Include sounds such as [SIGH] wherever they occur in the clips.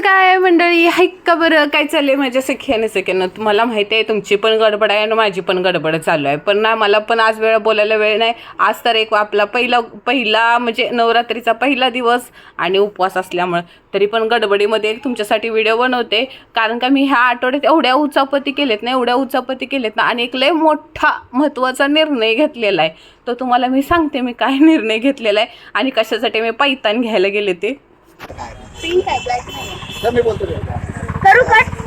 कसं काय मंडळी? हाईक का बरं? काय चाललंय माझ्या सख्याने सख्यानं? तुम्हाला माहिती आहे तुमची पण गडबड आहे आणि माझी पण गडबड चालू आहे. पण ना मला पण आज वेळ बोलायला वेळ नाही. आज तर एक आपला पहिला पहिला म्हणजे नवरात्रीचा पहिला दिवस आणि उपवास असल्यामुळं. तरी पण गडबडीमध्ये एक तुमच्यासाठी व्हिडिओ बनवते. कारण का मी ह्या आठवड्यात एवढ्या उचापती केलेत ना एवढ्या उचापती केलेत ना आणि एक लय मोठा महत्त्वाचा निर्णय घेतलेला आहे. तो तुम्हाला मी सांगते मी काय निर्णय घेतलेला आहे आणि कशासाठी मी पैतान घ्यायला गेले ते. पिंक आहे ब्लॅक नाही तर मी बोलतो करू कट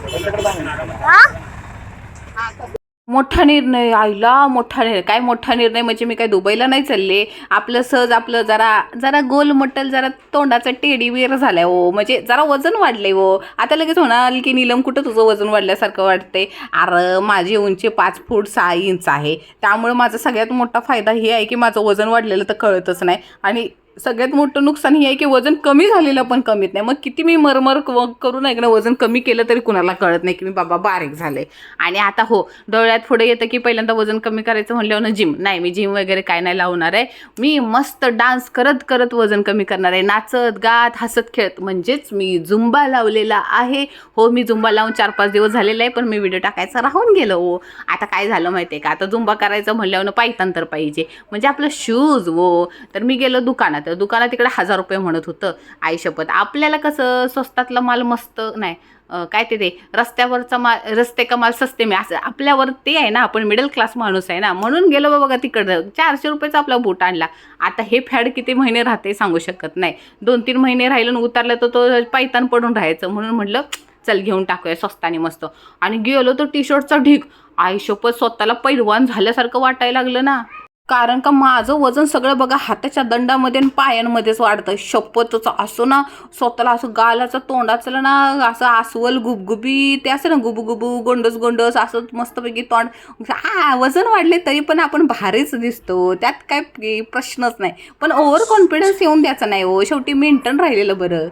मोठा निर्णय आईला मोठा निर्णय. काय मोठा निर्णय? म्हणजे मी काय दुबईला नाही चालले. आपलं सहज आपलं जरा जरा गोल मटल जरा तोंडाचा टेडी बिअर झालाय हो. म्हणजे जरा वजन वाढलंय हो. आता लगेच होणार की नीलम कुठं तुझं वजन वाढल्यासारखं वाटतंय अरे माझी उंची पाच फूट सहा इंच आहे. त्यामुळे माझा सगळ्यात मोठा फायदा हे आहे की माझं वजन वाढलेलं तर कळतच नाही. आणि सगळ्यात मोठं नुकसान हे आहे की वजन कमी झालेलं पण कमीत नाही. मग किती मी मरमर व करून ऐकणं वजन कमी केलं तरी कुणाला कळत नाही की मी बाबा बारीक झाले. आणि आता हो डोळ्यात पुढे येतं की पहिल्यांदा वजन कमी करायचं म्हणल्यावर ना जिम नाही मी जिम वगैरे काय नाही लावणार आहे. मी मस्त डान्स करत करत वजन कमी करणार आहे. नाचत गात हसत खेळत. म्हणजेच मी झुंबा लावलेला आहे. हो मी झुंबा लावून चार पाच दिवस झालेला आहे पण मी व्हिडिओ टाकायचा राहून गेलो हो. आता काय झालं माहिती आहे का? आता झुंबा करायचं म्हणल्यावर पायतान तर पाहिजे. म्हणजे आपलं शूज वो हो. तर मी गेलो दुकानात. तर दुकानात तिकडे हजार रुपये म्हणत होतं आई शपथ. आपल्याला कसं स्वस्तातला माल मस्त नाही काय ते ते रस्त्यावरचा माल रस्ते का माल सस्ते मी असं आपल्यावर ते आहे ना आपण मिडल क्लास माणूस आहे ना म्हणून गेलो बा बघा तिकडं. चारशे रुपयाचा आपला बूट आणला. आता हे फॅड किती महिने राहते सांगू शकत नाही. दोन तीन महिने राहिलं आणि उतरलं तर तो पायतान पडून राहायचं. म्हणून म्हटलं चल घेऊन टाकूया स्वस्तानी मस्त. आणि गेलो तर टी शर्टचा ढीक आयुष्यपत स्वतःला पैलवान झाल्यासारखं वाटायला लागलं ना. कारण का माझं वजन सगळं बघा हाताच्या दंडामध्ये आणि पायांमध्येच वाढतं शपथच असो ना स्वतःला असं गालाचं तोंडाचं ना असं अस्वल गुबगुबी ते असं ना गुबगुबू गोंडस गोंडस असं मस्तपैकी तोंड. आ वजन वाढले तरी पण आपण भारीच दिसतो. त्यात काय प्रश्नच नाही. पण ओव्हर कॉन्फिडन्स येऊन द्यायचा नाही हो. शेवटी मेंटेन राहिलेलं बरं.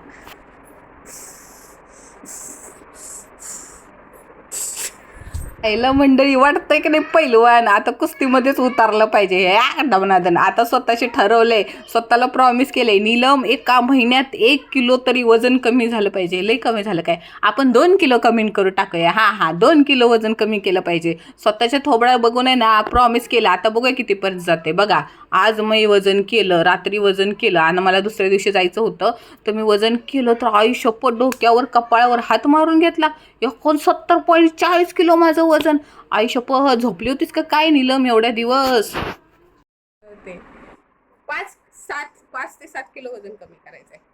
पहिलं मंडळी वाटतंय की नाही पैलवान? आता कुस्तीमध्येच उतारलं पाहिजे. या दमनादन आता स्वतःशी ठरवलंय. स्वतःला प्रॉमिस केलंय. नीलम एका महिन्यात एक किलो तरी वजन कमी झालं पाहिजे. लई कमी झालं काय? आपण दोन किलो कमी करू टाकूया. हां हां. दोन किलो वजन कमी केलं पाहिजे. स्वतःच्या थोबड्या बघून आहे ना प्रॉमिस केलं. आता बघूया कितीपर्यंत जाते. बघा आज मी वजन केलं रात्री वजन केलं. आणि मला दुसऱ्या दिवशी जायचं होतं. तर मी वजन केलं तर आयुष्यपट डोक्यावर कपाळावर हात मारून घेतला. एकोणसत्तर पॉईंट चाळीस किलो माझं वजन. आई शपथ झोपली होतीस का? काय निलम एवढ्या दिवस? पाच सात पाच ते सात किलो वजन कमी करायचं आहे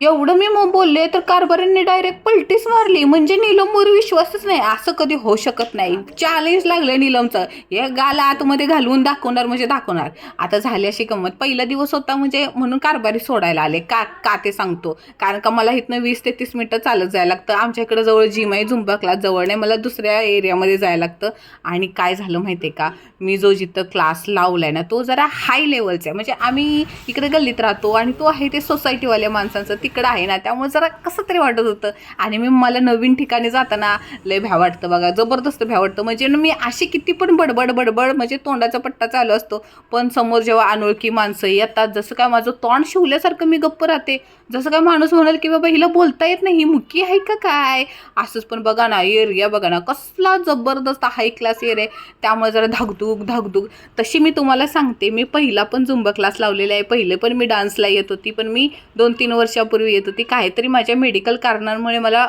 एवढं मी मग बोलले तर कारभाऱ्यांनी डायरेक्ट पलटीच मारली. म्हणजे नीलमवर विश्वासच नाही. असं कधी होऊ शकत नाही. चॅलेंज लागलं नीलमचं. हे गाला आतमध्ये घालवून दाखवणार म्हणजे दाखवणार. आता झाली अशी गंमत. पहिला दिवस होता म्हणजे म्हणून कारभारी सोडायला आले. का का ते सांगतो. कारण का मला इथनं वीस ते तीस मिनटं चालत जायला लागतं. आमच्या इकडं जवळ जिम आहे झुंबा क्लास जवळ नाही. मला दुसऱ्या एरियामध्ये जायला लागतं. आणि काय झालं माहिती आहे का? मी जो जिथं क्लास लावला आहे ना तो जरा हाय लेवलचा आहे. म्हणजे आम्ही इकडे गल्लीत राहतो आणि तो आहे ते सोसायटीवाल्या माणसांचं. तिकडं आहे ना त्यामुळे जरा कसं तरी वाटत होतं. आणि मी मला नवीन ठिकाणी जाताना लय भ्या वाटतं बघा जबरदस्त भ्या वाटतं. म्हणजे मी अशी किती पण बडबड बडबड म्हणजे तोंडाचा पट्टा चालू असतो. पण समोर जेव्हा अनोळखी माणसं येतात जसं काय माझं तोंड शिवल्यासारखं मी गप्प राहते. जसं काय माणूस म्हणाल की बाबा हिला बोलता येत नाही ही मुकी आहे का काय? असंच पण बघा ना एरिया बघा ना कसला जबरदस्त हाय क्लास एरिया आहे. त्यामुळे जरा धाकधूक धाकधूक. तशी मी तुम्हाला सांगते मी पहिला पण झुंबा क्लास लावलेला आहे. पहिले पण मी डान्सला येत होती पण मी दोन तीन वर्षापूर्वी येत होती काहीतरी माझ्या मेडिकल कारणांमुळे मला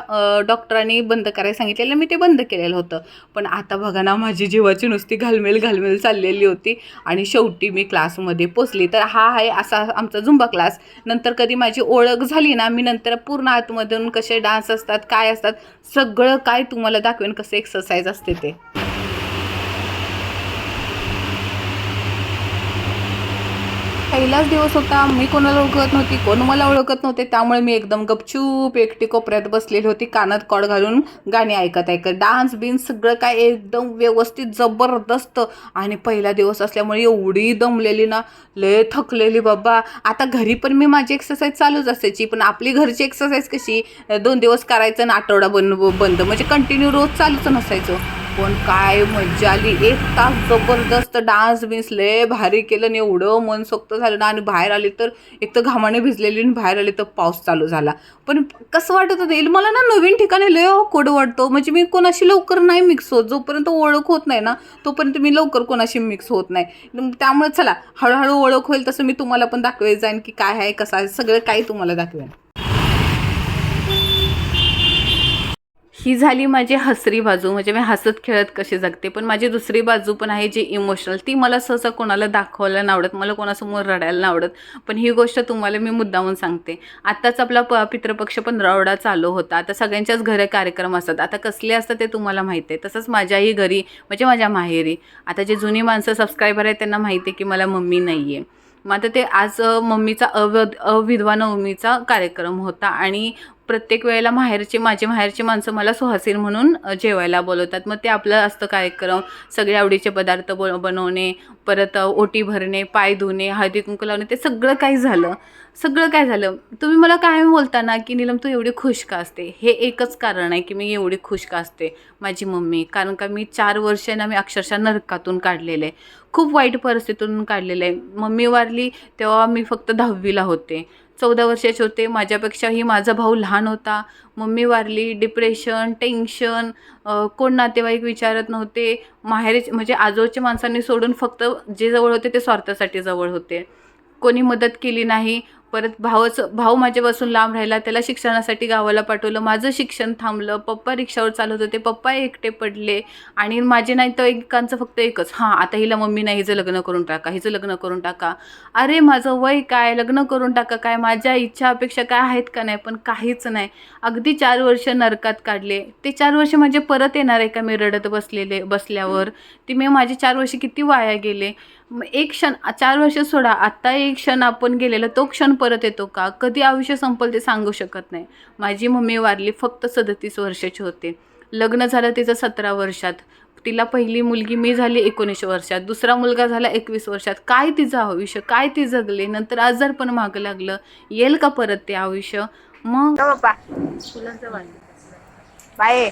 डॉक्टरांनी बंद करायला सांगितलेलं. मी ते बंद केलेलं होतं. पण आता बघा ना माझी जीवाची नुसती घालमेल घालमेल चाललेली होती आणि शेवटी मी क्लासमध्ये पोचली. तर हा आहे असा आमचा झुंबा क्लास नंतर कधी माझी ओळख झाली ना मी नंतर पूर्ण आतमधून कसे डान्स असतात काय असतात सगळं काय तुम्हाला दाखवेन कसं एक्सरसाइज असते ते. पहिलाच दिवस होता. मी कोणाला ओळखत नव्हती कोण मला ओळखत नव्हते. त्यामुळे मी एकदम गपचूप एकटी कोपऱ्यात बसलेली होती कानात कॉड घालून गाणी ऐकत ऐकत. डान्स बिन्स सगळं काय एकदम व्यवस्थित जबरदस्त. आणि पहिला दिवस असल्यामुळे एवढी दमलेली ना लय थकलेली बाबा. आता घरी पण मी माझी एक्सरसाइज चालूच असायची पण आपली घरची एक्सरसाइज कशी दोन दिवस करायचं आणि आठवडा बंद बंद. म्हणजे कंटिन्यू रोज चालूच नसायचं. पण काय मज्जा आली. एक तास जबरदस्त डान्स बिन्स लय भारी केलं आणि एवढं मनसोक्त झालं ना. आणि बाहेर आले तर एक तर घामाने भिजलेली आणि बाहेर आले तर पाऊस चालू झाला. पण कसं वाटत होतं मला ना नवीन ठिकाणी लय कोड वाटतो. म्हणजे मी कोणाशी लवकर नाही मिक्स होत. जोपर्यंत ओळख होत नाही ना तोपर्यंत मी लवकर कोणाशी मिक्स होत नाही. त्यामुळे चला हळूहळू ओळख होईल तसं मी तुम्हाला पण दाखवेल जाईन की काय आहे कसं आहे सगळं काही तुम्हाला दाखवेन. ही झाली माझी हसरी बाजू. म्हणजे मी हसत खेळत कशी जगते. पण माझी दुसरी बाजू पण आहे जी इमोशनल ती मला सहसा कोणाला दाखवायला नाही आवडत. मला कोणासमोर रडायला नाही आवडत. पण ही गोष्ट तुम्हाला मी मुद्दामून सांगते. आत्ताच आपला प पितृपक्ष पण रवडा चालू होता. आता सगळ्यांच्याच घरी कार्यक्रम असतात. आता कसले असतात ते तुम्हाला माहिती आहे. तसंच माझ्याही घरी म्हणजे माझ्या माहेरी. आता जे जुनी माणसं सबस्क्रायबर आहेत त्यांना माहिती आहे की मला मम्मी नाही आहे मग आता ते आज मम्मीचा अव अविधवा नवमीचा कार्यक्रम होता. आणि प्रत्येक वेळेला माहेरचे माझे माहेरचे माणसं मला सुहासीन म्हणून जेवायला बोलवतात. मग ते आपलं असतं कार्यक्रम सगळे आवडीचे पदार्थ ब बनवणे परत ओटी भरणे पाय धुणे हळदी कुंकू लावणे ते सगळं काही झालं. सगळं काय झालं? तुम्ही मला काय बोलता ना की नीलम तू एवढी खुश का असते? हे एकच कारण आहे की मी एवढी खुश का असते? माझी मम्मी. कारण का मी चार वर्ष ना मी अक्षरशः नरकातून काढलेलं आहे. खूप वाईट परिस्थितीतून काढलेलं आहे. मम्मी वारली तेव्हा मी फक्त दहावीला होते. चौदा वर्षाचे होते. माझ्यापेक्षाही माझा भाऊ लहान होता. मम्मी वारली डिप्रेशन टेन्शन कोण नातेवाईक विचारत नव्हते. माहेर म्हणजे आजोच्या माणसांनी सोडून फक्त जे जवळ होते ते स्वार्थासाठी जवळ होते. कोणी मदत केली नाही. परत भावाचं भाऊ माझ्यापासून लांब राहिला त्याला शिक्षणासाठी गावाला पाठवलं माझं शिक्षण थांबलं पप्पा रिक्षावर चालत होते पप्पा एकटे पडले आणि माझे नाही तर एकांचं फक्त एकच हां आता हिला मम्मी नाही हिचं लग्न करून टाका हिचं लग्न करून टाका. अरे माझं वय काय? लग्न करून टाका काय? माझ्या इच्छा अपेक्षा काय आहेत का नाही? पण काहीच नाही. अगदी चार वर्ष नरकात काढले. ते चार वर्ष माझे परत येणार आहे का? मी रडत बसलेले बसल्यावर. ती मी माझे चार वर्ष किती वाया गेले? एक क्षण चार वर्ष सोडा. आत्ता एक क्षण आपण गेलेला तो क्षण परत येतो का? कधी आयुष्य संपल ते सांगू शकत नाही. माझी मम्मी वारली फक्त सदतीस वर्षाची होते. लग्न झालं तिचं सतरा वर्षात. तिला पहिली मुलगी मी झाली एकोणीस वर्षात. दुसरा मुलगा झाला एकवीस वर्षात. काय तिचं आयुष्य? काय ती जगले? नंतर आजार पण मागं लागलं. येईल का परत ते आयुष्य? मग हो बाय.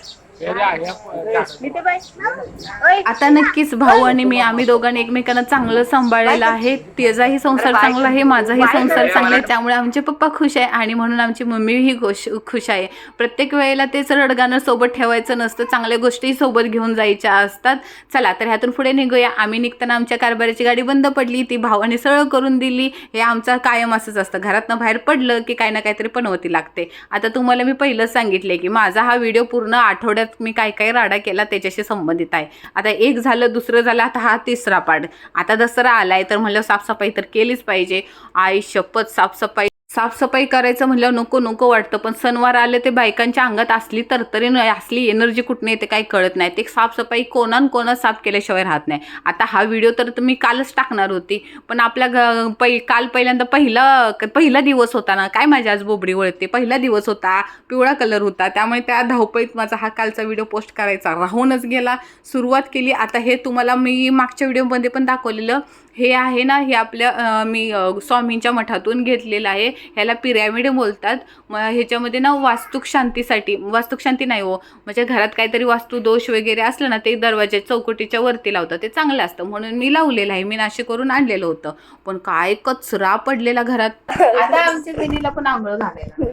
आता नक्कीच भाऊ आणि मी आम्ही दोघांनी एकमेकांना चांगलं सांभाळलेलं आहे. त्याचाही संसार चांगला आहे माझाही संसार चांगला आहे त्यामुळे आमचे पप्पा खुश आहे आणि म्हणून आमची मम्मीही खुश खुश आहे. प्रत्येक वेळेला तेच रडगाणं सोबत ठेवायचं नसतं चांगल्या गोष्टी सोबत घेऊन जायच्या असतात. चला तर ह्यातून पुढे निघूया. आम्ही निघताना आमच्या कारभाराची गाडी बंद पडली ती भावाने सरळ करून दिली. हे आमचा कायम असंच असतं. घरातनं बाहेर पडलं की काही ना काहीतरी पनवती लागते. आता तुम्हाला मी पहिलंच सांगितले की माझा हा व्हिडिओ पूर्ण आठवड्यात मी काय काय राडा केला त्याच्याशी संबंधित आहे. आता एक झालं दुसरं झालं आता हा तिसरा पाठ. आता दसरा आलाय तर म्हणलं साफसफाई तर केलीच पाहिजे. आई शपथ साफसफाई साफसफाई करायचं म्हणलं नको नको वाटतं. पण सणवार आले ते बायकांच्या अंगात असली तरतरी तरी असली एनर्जी कुठून येते काही कळत नाही. ते साफसफाई कोणान कोणा साफ केल्याशिवाय राहत नाही. आता हा व्हिडिओ तर मी कालच टाकणार होती. पण आपल्या घ पै काल पहिल्यांदा पहिला पहिला दिवस होता ना. काय माझी आज बोबडी वळते? पहिला दिवस होता. पिवळा कलर होता. त्यामुळे त्या धावपळीत माझा हा कालचा व्हिडिओ पोस्ट करायचा. राहूनच गेला. सुरुवात केली. आता हे तुम्हाला मी मागच्या व्हिडिओमध्ये पण दाखवलेलं. हे आहे ना हे आपल्या मी स्वामींच्या मठातून घेतलेलं आहे. ह्याला पिरॅमिड बोलतात. मग ह्याच्यामध्ये ना वास्तुक शांतीसाठी वास्तुक शांती नाही हो म्हणजे घरात काहीतरी वास्तू दोष वगैरे असलं ना ते दरवाजा चौकटीच्या वरती लावतात. ते चांगलं असतं. म्हणून मी लावलेलं आहे. मी नाशिक करून आणलेलं होतं. पण काय कचरा पडलेला घरात. आता आमच्या बहिणीला पण आंघोळ घालायला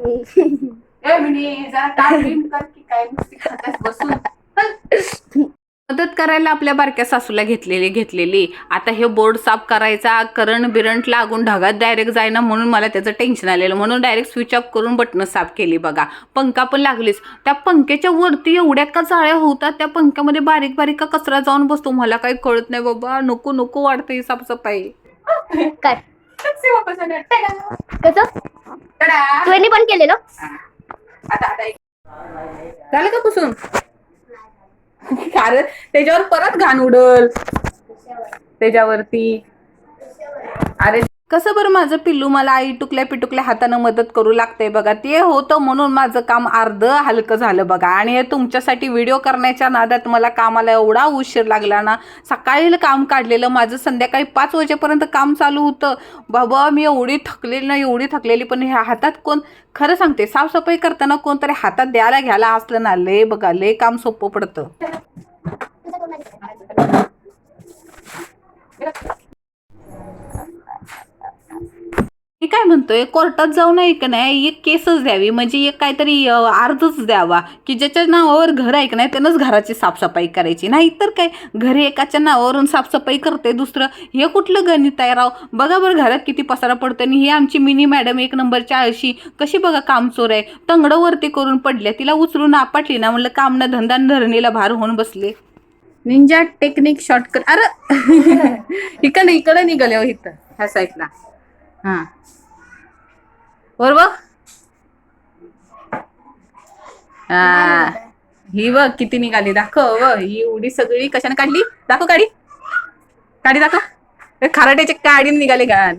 काय? बसून. मदत करायला आपल्या बारक्या सासूला घेतलेली घेतलेली. आता हे बोर्ड साफ करायचा करंट बिरंट लागून ढगात डायरेक्ट जायना म्हणून मला त्याचं टेन्शन आलेलं. म्हणून डायरेक्ट स्विच ऑफ करून बटणं साफ केली बघा. पंखा पण लागलीच. त्या पंख्याच्या वरती एवढ्या का जाळ्या होतात? त्या पंख्यामध्ये बारीक बारीक का कचरा जाऊन बसतो? मला काही कळत नाही बाबा. नको नको वाटतं ही साफसफाई. काय? कसं? पण केलेलं? झालं का पुसून? [LAUGHS] कारण त्याच्यावर परत घाण उडल. त्याच्यावरती. अरे कसं बरं माझं पिल्लू मला आई टुकल्या पिटुकल्या हातानं मदत करू लागते बघा. ते होतं म्हणून माझं काम अर्ध हलकं झालं बघा. आणि हे तुमच्यासाठी व्हिडिओ करण्याच्या नादात मला कामाला एवढा उशीर लागला ना सकाळी काम काढलेलं माझं संध्याकाळी पाच वाजेपर्यंत काम चालू होतं. बाबा मी एवढी थकलेली ना एवढी थकलेली पण ह्या हातात कोण? खरं सांगते साफसफाई करताना कोणतरी हातात द्यायला घ्यायला असलं ना लय बघा लय काम सोपं पडतं. काय म्हणतोय कोर्टात जाऊ नये का नाही? एक केसच द्यावी. म्हणजे एक काहीतरी अर्जच द्यावा. की ज्याच्या नावावर घर आहे का नाही त्यानंच घराची साफसफाई करायची. नाही तर काय? घरी एकाच्या नावावरून साफसफाई करते दुसरं. हे कुठलं गणित आहे राव? बघा बरं घरात किती पसारा पडतो आणि ही आमची मिनी मॅडम एक नंबरच्या आळशी. कशी बघा कामचोर आहे. तंगडं वरती करून पडल्या. तिला उचलून आपटली ना म्हणलं काम ना धंदा धरणीला भार होऊन बसले. निंजा टेक्निक शॉर्टकट अरे! [LAUGHS] इकडे इकडे निघाले हो इथं. ह्या साईडला हा. बरोबर? हा. ही बघ किती निघाली. दाखव व. ही एवढी सगळी कशाने काढली? दाखव काढी काढी दाखव. ए, खाराट्याचे काढी निघाले गाण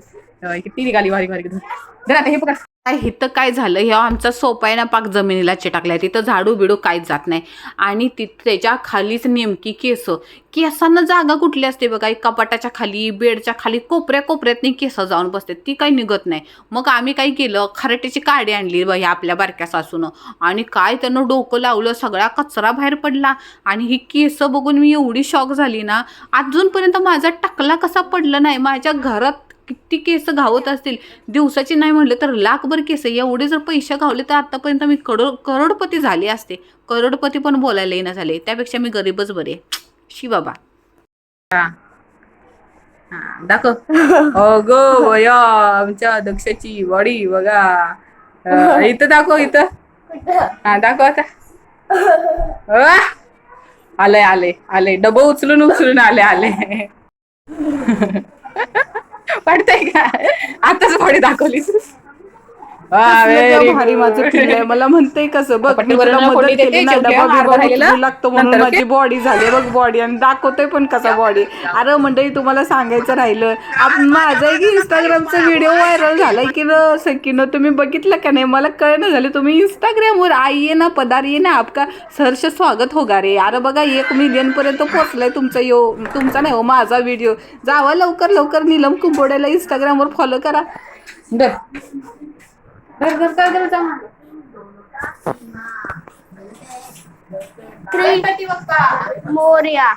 किती निघाली? भारी भारी. धर आता हे पकड. काय हिथं काय झालं? हे आमचा सोपा आहे ना पाक जमिनीला चिटाकलाय. तिथं झाडू बिडू काहीच जात नाही. आणि तिथं त्याच्या खालीच नेमकी केस. केसांना जागा कुठली असते बघा? कपाटाच्या खाली बेडच्या खाली कोपऱ्या कोपऱ्यातनी केस जाऊन बसते ती काही निघत नाही. मग आम्ही काय केलं? खराट्याची काडी आणली बघ ह्या आपल्या बारक्या सासूनं. आणि काय त्यानं डोकं लावलं? सगळा कचरा बाहेर पडला. आणि ही केस बघून मी एवढी शॉक झाली ना अजूनपर्यंत माझा टकला कसा पडला नाही. माझ्या घरात किती केस घावत असतील? दिवसाची नाही म्हटलं तर लाखभर केस. एवढे जर पैसे घावले तर आतापर्यंत मी करोड करोडपती झाले असते. करोडपती पण बोलायला येणं झाले. त्यापेक्षा मी गरीबच बरे. शी बाबा. दाखव. [LAUGHS] अगो वया आमच्या दक्षाची वडी बघा. इथं दाखव इथं. हा दाखव आता. आलंय आले आले डबं उचलून उचलून आले आले [LAUGHS] पडतंय का? आताच बॉडी दाखवलीस. भारी माझं पिल्लंय. मला म्हणते कसं बघ मी तुला मदत केली ना डबा बिबा लागतो म्हणून माझी? बॉडी झाली. बघ बॉडी आणि दाखवतोय पण कसा बॉडी अरे मंडळी तुम्हाला सांगायचं राहिलं. माझा एक इंस्टाग्रामचा व्हिडिओ व्हायरल झालाय की न सकीनं तुम्ही बघितलं का नाही? मला कळणं झालं तुम्ही इंस्टाग्रामवर आइये ना पदार ना आपका सहर्ष स्वागत होगा रे. अरे बघा एक मिलियन पर्यंत पोहोचलाय तुमचा यो तुमचा नाही हो माझा व्हिडिओ जावा लवकर लवकर नीलम कुंभोड्याला इंस्टाग्रामवर फॉलो करा. धर जा. गणपती बाप्पा. मोर्या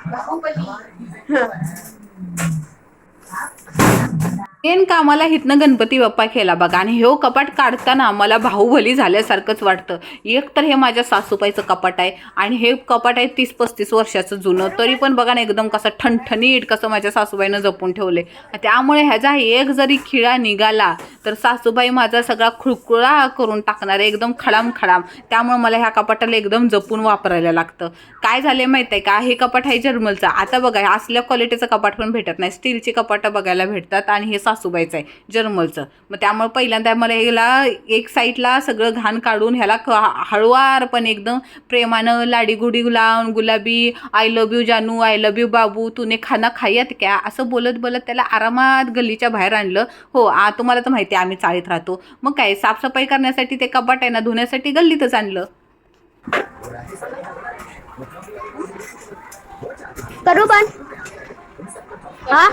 मेन कामाला हिथनं गणपती बाप्पा केला बघा. आणि हे कपाट काढताना मला बाहुबली झाल्यासारखंच वाटतं. एक तर हे माझ्या सासूबाईचं कपाट आहे आणि हे कपाट आहे तीस पस्तीस वर्षाचं जुनं. तरी पण बघा ना एकदम कसं ठणठणीट कसं माझ्या सासूबाईनं जपून ठेवले त्यामुळे ह्याचा एक जरी खिळा निघाला तर सासूबाई माझा सगळा खुळकुळा करून टाकणार आहे. एकदम खडाम खडाम. त्यामुळे मला ह्या कपाटाला एकदम जपून वापरायला लागतं. काय झाले माहीत आहे का? हे कपाट आहे जर्मलचं. आता बघा असल्या क्वालिटीचं कपाट पण भेटत नाही. स्टीलची कपाटं बघायला भेटतात आणि हे सासूबाईचं आहे जर्मलचं. मग त्यामुळे पहिल्यांदा मला ह्याला एक साईडला सगळं घाण काढून ह्याला क हळुवार पण एकदम प्रेमानं लाडीगुडी लावून गुलाबी आय लव्ह यू जानू आय लव्ह यू बाबू तुने खाना खायत क्या? असं बोलत बोलत त्याला आरामात गल्लीच्या बाहेर आणलं. हो आ तुम्हाला तर माहिती आहे आम्ही चाळीत राहतो. मग काय साफसफाई करण्यासाठी ते कपाट आहे ना धुण्यासाठी गल्लीतच आणलं. करू पण. हा?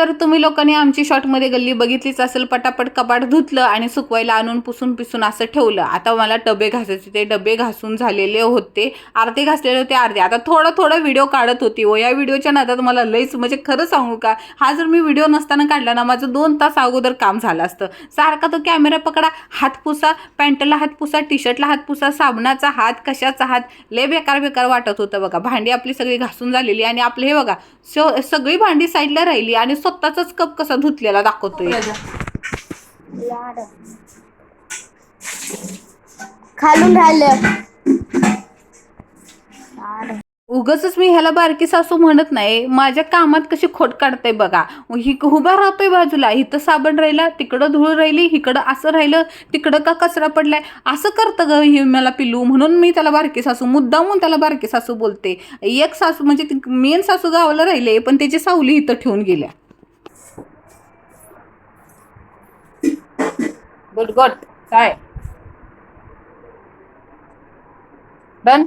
तर तुम्ही लोकांनी आमची शॉर्टमध्ये गल्ली बघितलीच असेल पटापट कपाट धुतलं आणि सुकवायला आणून पुसून पिसून असं ठेवलं. आता मला डबे घासायचे ते डबे घासून झालेले होते. अर्धे घासलेले होते अर्धे. आता थोडं थोडं व्हिडिओ काढत होती व या व्हिडिओच्या नादात मला लईच म्हणजे खरं सांगू का हा जर मी व्हिडिओ नसताना काढला ना माझं दोन तास अगोदर काम झालं असतं. सारखा तो कॅमेरा पकडा हात पुसा पॅन्टला हात पुसा टी शर्टला हात पुसा साबणाचा हात कशाचा हात लय बेकार बेकार वाटत होतं बघा. भांडी आपली सगळी घासून झालेली आणि आपले हे बघा स- सगळी भांडी साईडला राहिली आणि स्वतःचाच कप कसा धुतलेला दाखवतोय. खालून राहिलं. उगच मी ह्याला बारकी सासू म्हणत नाही. माझ्या कामात कशी खोट काढते बघा. ही उभा राहतोय बाजूला. इथं साबण राहिला तिकडं धूळ राहिली इकडं असं राहिलं तिकडं का कचरा पडलाय? असं करतं ग ही मला पिलू म्हणून मी त्याला बारकी सासू मुद्दामून त्याला बारकी सासू बोलते. एक सासू म्हणजे मेन सासू गावाला राहिले पण त्याची सावली इथं ठेवून गेल्या. गुड गुड काय डन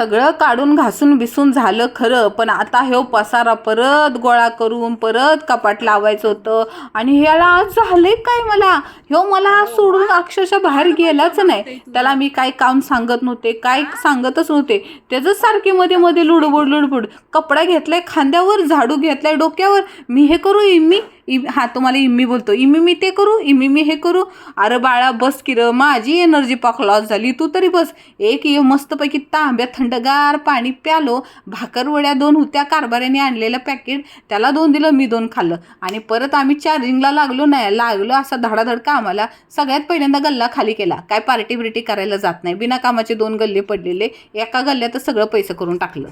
सगळं काढून घासून बिसून झालं खरं पण आता हे पसारा परत गोळा करून परत कपाट लावायचं होतं. आणि ह्याला आज झालंय काय मला? ह्यो मला सोडून अक्षरशः बाहेर गेलाच नाही. त्याला मी काय काम सांगत नव्हते काय सांगतच नव्हते. त्याचं सारखे मध्ये मध्ये लुडबुड लुडबुड. कपडा घेतलाय खांद्यावर झाडू घेतलाय डोक्यावर. मी हे करू इम्मी इम हा तुम्हाला इम्मी बोलतो. इम्मी मी ते करू इम्मी मी हे करू. अरे बाळा बस की र माझी एनर्जी पाक लॉस झाली. तू तरी बस. एक ये मस्तपैकी तांब्यात थंडगार पाणी प्यालो. भाकरवड्या दोन होत्या कारभाऱ्याने आणलेलं पॅकेट त्याला दोन दिलं मी दोन खाल्लं. आणि परत आम्ही चार्जिंगला लागलो नाही लागलो असा धडाधड कामाला. सगळ्यात पहिल्यांदा गल्ला खाली केला. काय पार्टी बिर्टी करायला जात नाही. बिना कामाचे दोन गल्ले पडलेले. एका गल्ल्यातच सगळं पैसे करून टाकलं.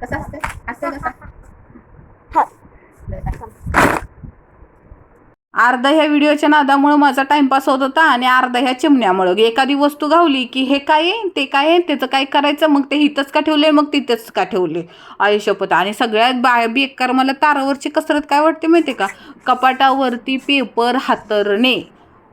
कसं असतं असं कसं? अर्धा ह्या व्हिडिओच्या नादामुळे माझा टाइमपास होत होता आणि अर्धा ह्या चिमण्यामुळं. एखादी वस्तू गावली की हे काय आहे? ते काय आहे? त्याचं काय करायचं? मग ते इथंच का ठेवले मग तिथंच का ठेवले आयुष्यपत आणि सगळ्यात बा बेकार मला तारावरची कसरत काय वाटते माहिती का? कपाटावरती पेपर हातरणे.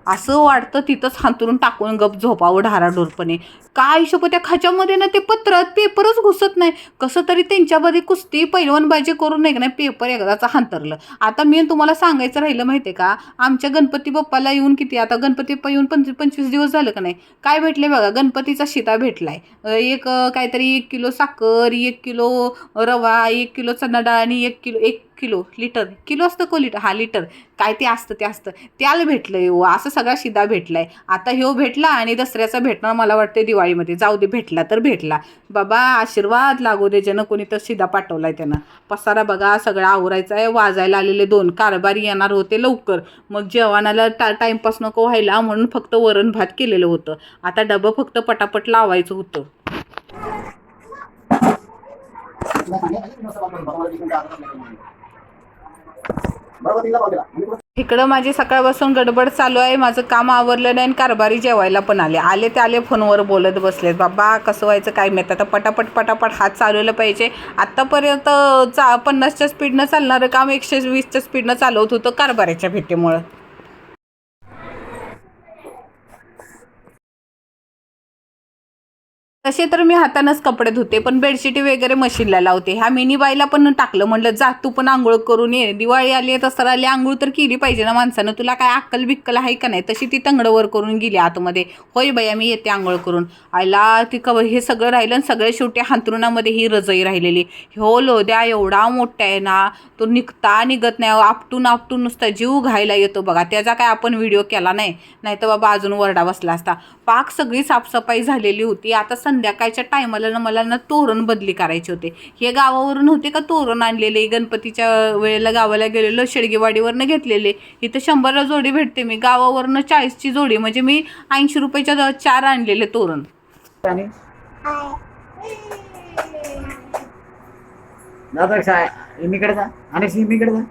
असं वाटतं तिथंच हांतरून टाकून गप झोपावं ढाराढोरपणे. काय शोप त्या खाच्यामध्ये ना ते पत्रात पेपरच घुसत नाही. कसं तरी त्यांच्यामध्ये कुस्ती पैलवानबाजी करून नाही का नाही पेपर एकदाचं हांतरलं. आता मी तुम्हाला सांगायचं राहिलं माहिती आहे का? आमच्या गणपती बाप्पाला येऊन किती आता गणपती बाप्पा येऊन पंच पंचवीस दिवस झालं का नाही? काय भेटले बघा गणपतीचा शिता भेटलाय. एक काहीतरी एक किलो साखर एक किलो रवा एक किलो चणा डाळ आणि एक किलो एक किलो लिटर. किलो असतं को लिटर? हा लिटर. काय ते असतं ते असतं. त्याला भेटलंय हो असं सगळा शिदा भेटलाय. आता ह्यो भेटला आणि दसऱ्याचा भेटणार मला वाटते दिवाळीमध्ये. जाऊ दे भेटला तर भेटला. बाबा आशीर्वाद लागू दे ज्यानं कोणी तर शिदा पाठवलाय त्यानं. पसारा बघा सगळा आवरायचा आहे वाजायला आलेले दोन कारभारी येणार होते लवकर. मग जेवणाला टा टाईमपास नको व्हायला म्हणून फक्त वरण भात केलेलं होतं. आता डबं फक्त पटापट लावायचं होतं. इकडं माझी सकाळपासून गडबड चालू आहे. माझं काम आवरलं नाही आणि कारभारी जेवायला पण आले. आले ते आले फोनवर बोलत बसलेत. बाबा कसं व्हायचं काय माहीत? आता पटापट पटापट हात चालवलं पाहिजे. आत्तापर्यंत चा पन्नासच्या स्पीडनं चालणारं काम एकशे वीसच्या स्पीडनं चालवत होतं कारभाराच्या भेटीमुळं. तसे तर मी हातानंच कपडे धुते पण बेडशीट वगैरे मशीनला लावते. ह्या मिनी बाईला पण टाकलं म्हणलं जा तू पण आंघोळ करून ये. दिवाळी आली आहे तसं आली आंघोळ तर केली पाहिजे ना माणसानं. तुला काय अक्कल बिक्कल आहे का नाही? तशी ती तंगडवर करून गेली आतमध्ये. होय बाया मी येते आंघोळ करून. आयला ती कव हे सगळं राहिलं आणि सगळे शेवटी हांतरुणामध्ये ही रजई राहिलेली. हो लोद्या एवढा मोठा आहे ना तो निघता निघत नाही. आपटून आपटून नुसता जीव घायला येतो बघा. त्याचा काय आपण व्हिडिओ केला नाही. नाही तर बाबा अजून वरडा बसला असता. पाक सगळी साफसफाई झालेली होती. आता संध्याकाळच्या टायमाला ना मला ना तोरण बदली करायचे होते. हे गावावरून होते का तोरण आणलेले? गणपतीच्या वेळेला गावाला गेलेलो शेडगेवाडीवरनं घेतलेले. इथं शंभरला जोडी भेटते मी. गावावरनं चाळीसची जोडी. म्हणजे मी ऐंशी रुपयाच्या चार आणलेले तोरण. आणि? जातो काय इमीकडे जा. आणि इमीकडे जा.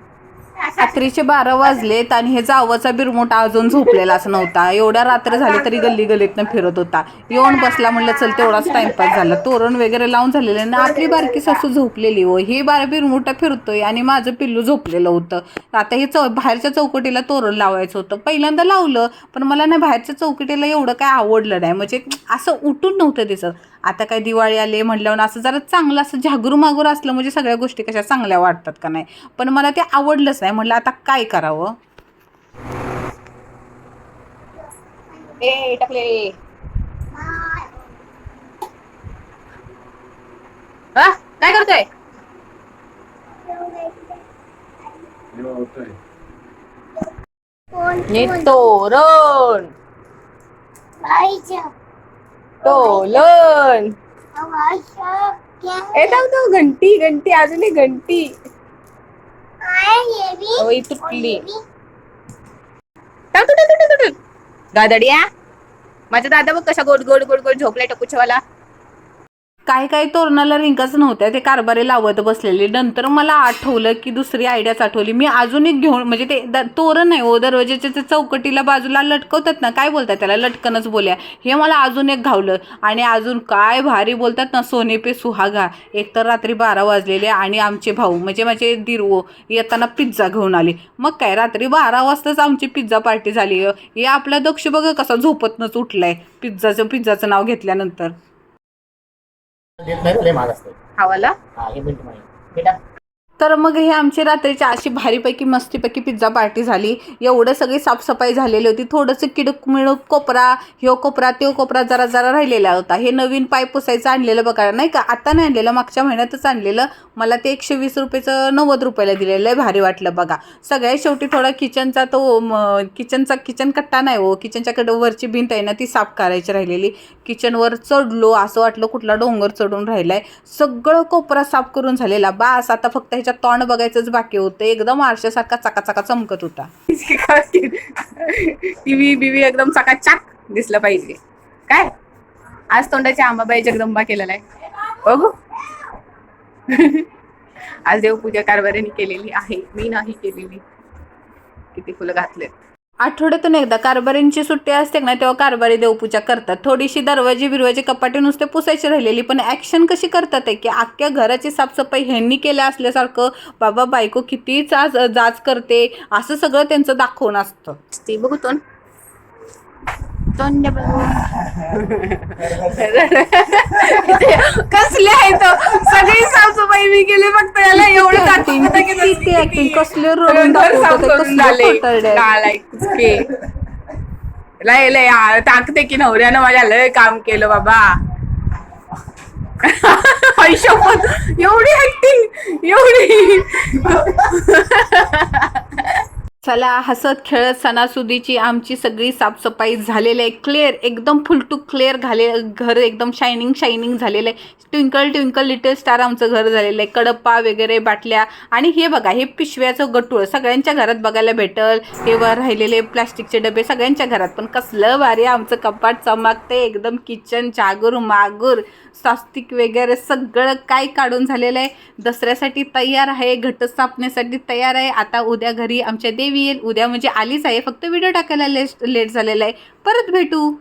रात्रीचे बारा वाजलेत आणि हे जावचा बिरमोठा अजून झोपलेलाच नव्हता. एवढ्या रात्र झाली तरी गल्ली गल्लीतनं फिरत होता. येऊन बसला म्हणलं चल तेवढाच टाइमपास झाला. तोरण वगैरे लावून झालेलं ना आपली बारकी सासू झोपलेली हो हे बारा बिरमोठा फिरतोय आणि माझं पिल्लू झोपलेलं होतं. आता हे चौ बाहेरच्या चौकटीला तोरण लावायचं होतं. पहिल्यांदा लावलं पण मला ना बाहेरच्या चौकटीला एवढं काय आवडलं नाही. म्हणजे असं उठून नव्हतं दिसत. आता काय दिवाळी आली म्हटल्यावर असं जरा चांगलं असं झागरू मागूर असलं म्हणजे सगळ्या गोष्टी कशा चांगल्या वाटतात का नाही? पण मला ते आवडलंच नाही. म्हटलं आता काय करावं? ए टाकले. हा? काय करतोय? तोरण ए थांब तो घंटी घंटी अजून एक घंटी. अहो, ही तुटली. तुटल, तुटल, तुटल. गादड्या माझा दादा बघ कशा गोड गोड गोड गोड झोपलाय टकुच्यावाला काही काही तोरणाला रिंगाच नव्हत्या ते कारभारी लावत बसलेले. नंतर मला आठवलं की दुसरी आयडियाच आठवली मी अजून एक घेऊन म्हणजे ते द- तोरण नाही हो दरवाजेच्या ते चौकटीला बाजूला लटकवतात ना काय बोलतात त्याला? लटकनच बोल्या. हे मला अजून एक घावलं. आणि अजून काय भारी बोलतात ना सोने पे सुहागा. एक तर रात्री बारा वाजलेले आणि आमचे भाऊ म्हणजे माझे दिरवो येताना पिझ्झा घेऊन आले. मग काय रात्री बारा वाजताच आमची पिझ्झा पार्टी झाली. हे आपला दक्ष बघा कसा झोपतनच उठलाय. पिझ्झाचं पिझ्झाचं नाव घेतल्यानंतर. देत नाही लय महाग असते हवाला हा हे मिनिट माहिती बेटा तर मग हे आमची रात्रीची अशी भारीपैकी मस्तीपैकी पिझ्झा पार्टी झाली. एवढं सगळी साफसफाई झालेली होती. थोडंसं किडूक मिळूक कोपरा ह्यो कोपरा त्यो कोपरा जरा जरा राहिलेला होता. हे नवीन पाय पुसायचं आणलेलं बघा नाही का? आता नाही आणलेलं मागच्या महिन्यातच आणलेलं. मला ते एकशे वीस रुपयेचं नव्वद रुपयाला दिलेलं. आहे भारी वाटलं बघा. सगळ्यात शेवटी थोडा किचनचा तो किचनचा किचन कट्टा नाही हो. किचनच्याकडे वरची भिंत आहे ना ती साफ करायची राहिलेली. किचनवर चढलो असं वाटलं कुठला डोंगर चढून राहिला आहे सगळं कोपरा साफ करून झालेला. बास आता फक्त ह्याच्यात तोंड बघायचंच बाकी होतं. एकदम आरशासारखा चकाचका चमकत होता. टीव्ही बिवी एकदम चकाचाक दिसलं पाहिजे. काय? आज तोंडाची आंबाबाई जगदंबा केलेला आहे. बघू. आज देवपूजा कारभाराने केलेली आहे. मी नाही केलेली. किती फुलं घातलेत. आठवड्यातून एकदा कारभारींची सुट्टी असते ना तेव्हा कारभारी देवपूजा करतात. थोडीशी दरवाजे बिरवाजे कपाटे नुसते पुसायची राहिलेली पण ॲक्शन कशी करतात आहे की अख्ख्या घराची साफसफाई ह्यांनी केल्या असल्यासारखं बाबा बायको किती जाच जाच करते. असं सगळं त्यांचं दाखवून असतं. ती ना तोंड कसले आहे तो सगळी सासूबाई मी गेले फक्त याला एवढं Acting, दाखवतं की किती नुसती acting, कसले लय लय टाकते की नवऱ्यानं माझ्या लय काम केलं बाबा आयुष्यभर एवढी ऍक्टिंग एवढी. चला हसत खेळत सणासुदीची आमची सगळी साफसफाई झालेली आहे. क्लिअर एकदम फुल टू क्लिअर झाले घर एकदम शायनिंग शायनिंग झालेलं आहे. ट्विंकल ट्विंकल लिटल स्टार आमचं घर झालेलं आहे. कडप्पा वगैरे बाटल्या. आणि हे बघा हे पिशव्याचं गटूळ सगळ्यांच्या घरात बघायला भेटल. हे वर राहिलेले प्लास्टिकचे डबे सगळ्यांच्या घरात. पण कसलं भारी आमचं कपाट चमकते एकदम किचन जागूर मागूर स्वास्तिक वगैरे सगळं काय काढून झालेलं आहे. दसऱ्यासाठी तयार आहे घटस्थापनेसाठी तयार आहे. आता उद्या घरी आमच्या देवी येईल. उद्या म्हणजे आलीच आहे. फक्त व्हिडिओ टाकायला लेट लेट झालेला आहे. परत भेटू.